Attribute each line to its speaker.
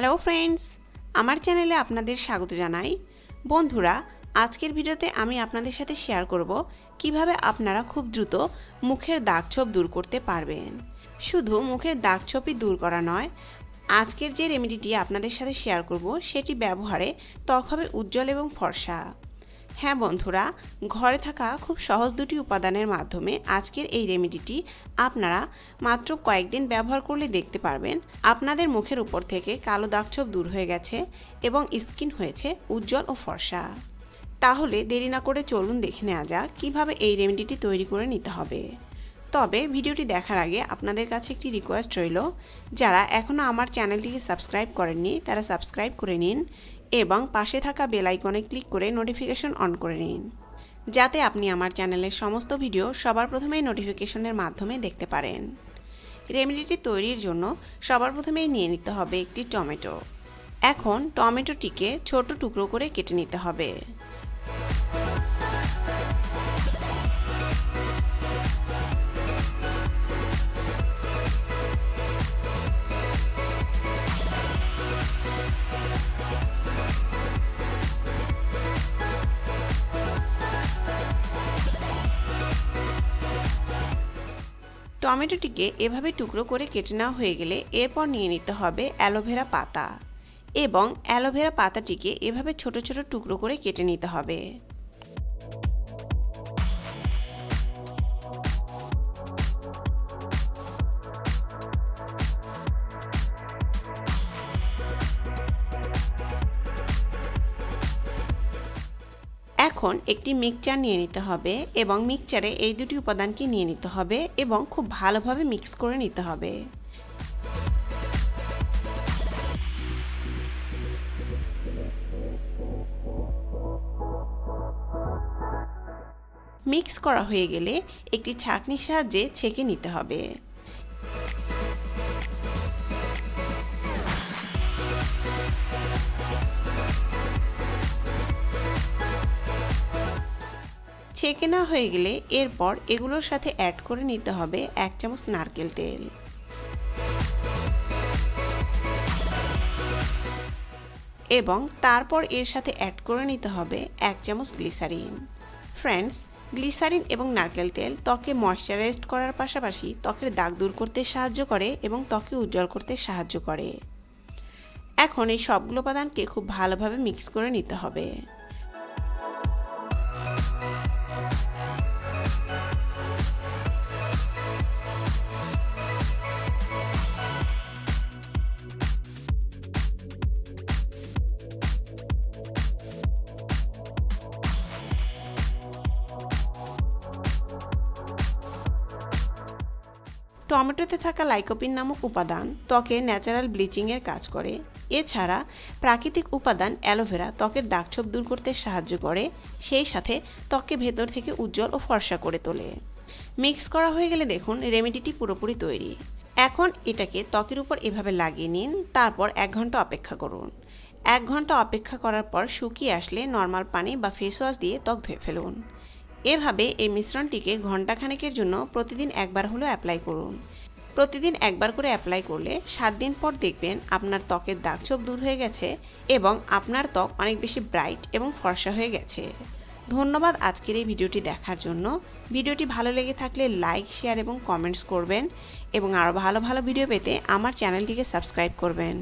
Speaker 1: Hello friends আমার চ্যানেলে আপনাদের স্বাগত জানাই। বন্ধুরা, আজকের ভিডিওতে আমি আপনাদের সাথে শেয়ার করব কীভাবে আপনারা খুব দ্রুত মুখের দাগছোপ দূর করতে পারবেন। শুধু মুখের দাগছোপই দূর করা নয়, আজকের যে রেমেডিটি আপনাদের সাথে শেয়ার করব, সেটি ব্যবহারে ত্বক হবে উজ্জ্বল এবং ফর্সা। হ্যাঁ বন্ধুরা, ঘরে থাকা খুব সহজ দুটি উপাদানের মাধ্যমে আজকের এই রেমেডিটি আপনারা মাত্র কয়েকদিন ব্যবহার করলে দেখতে পারবেন। আপনাদের মুখের উপর থেকে কালো দাগছোপ দূর হয়ে গেছে এবং স্কিন হয়েছে উজ্জ্বল ও ফর্সা। তাহলে দেরি না করে চলুন দেখে নেওয়া যাক কীভাবে এই রেমেডিটি তৈরি করে নিতে হবে। তবে ভিডিওটি দেখার আগে আপনাদের কাছে একটি রিকোয়েস্ট রইল, যারা এখনও আমার চ্যানেলটিকে সাবস্ক্রাইব করেননি, তারা সাবস্ক্রাইব করে নিন এবং পাশে থাকা বেল আইকনে ক্লিক করে নোটিফিকেশন অন করে নিন, যাতে আপনি আমার চ্যানেলের সমস্ত ভিডিও সবার প্রথমেই নোটিফিকেশনের মাধ্যমে দেখতে পারেন। রেমেডিটি তৈরির জন্য সবার প্রথমেই নিয়ে নিতে হবে একটি টমেটো। এখন টমেটোটিকে ছোট টুকরো করে কেটে নিতে হবে। টমেটোটিকে এভাবে টুকরো করে কেটে নেওয়া হয়ে গেলে এরপর নিয়ে নিতে হবে অ্যালোভেরা পাতা এবং অ্যালোভেরা পাতাটিকে এভাবে ছোট ছোট টুকরো করে কেটে নিতে হবে। এখন একটি মিক্সচার নিয়ে নিতে হবে এবং মিক্সচারে এই দুটি উপাদানকে নিয়ে নিতে হবে এবং খুব ভালোভাবে মিক্স করে নিতে হবে। মিক্স করা হয়ে গেলে একটি ছাঁকনির সাহায্যে ছেঁকে নিতে হবে। ছেঁকে না হয়ে গেলে এরপর এগুলোর সাথে অ্যাড করে নিতে হবে এক চামচ নারকেল তেল। এবং তারপর এর সাথে অ্যাড করে নিতে হবে এক চামচ গ্লিসারিন ফ্রেন্ডস গ্লিসারিন এবং নারকেল তেল ত্বকে ময়শ্চারাইজড করার পাশাপাশি ত্বকের দাগ দূর করতে সাহায্য করে এবং ত্বকে উজ্জ্বল করতে সাহায্য করে। এখন এই সবগুলো উপাদানকে খুব ভালোভাবে মিক্স করে নিতে হবে। টমেটোতে থাকা লাইকোপিন নামক উপাদান ত্বকে ন্যাচারাল ব্লিচিংয়ের কাজ করে। এছাড়া প্রাকৃতিক উপাদান অ্যালোভেরা ত্বকের দাগছোপ দূর করতে সাহায্য করে, সেই সাথে ত্বককে ভেতর থেকে উজ্জ্বল ও ফর্সা করে তোলে। মিক্স করা হয়ে গেলে দেখুন রেমেডিটি পুরোপুরি তৈরি। এখন এটাকে ত্বকের উপর এভাবে লাগিয়ে নিন, তারপর এক ঘণ্টা অপেক্ষা করুন। এক ঘণ্টা অপেক্ষা করার পর শুকিয়ে আসলে নর্মাল পানি বা ফেস ওয়াশ দিয়ে ত্বক ধুয়ে ফেলুন। এভাবে এই মিশ্রণটিকে ঘন্টাখানেকের জন্য প্রতিদিন একবার হলেও অ্যাপ্লাই করুন। প্রতিদিন একবার করে অ্যাপ্লাই করলে সাত দিন পর দেখবেন আপনার ত্বকের দাগছোপ দূর হয়ে গেছে এবং আপনার ত্বক অনেক বেশি ব্রাইট এবং ফর্সা হয়ে গেছে। ধন্যবাদ আজকের এই ভিডিওটি দেখার জন্য। ভিডিওটি ভালো লেগে থাকলে লাইক, শেয়ার এবং কমেন্টস করবেন এবং আরও ভালো ভালো ভিডিও পেতে আমার চ্যানেলটিকে সাবস্ক্রাইব করবেন।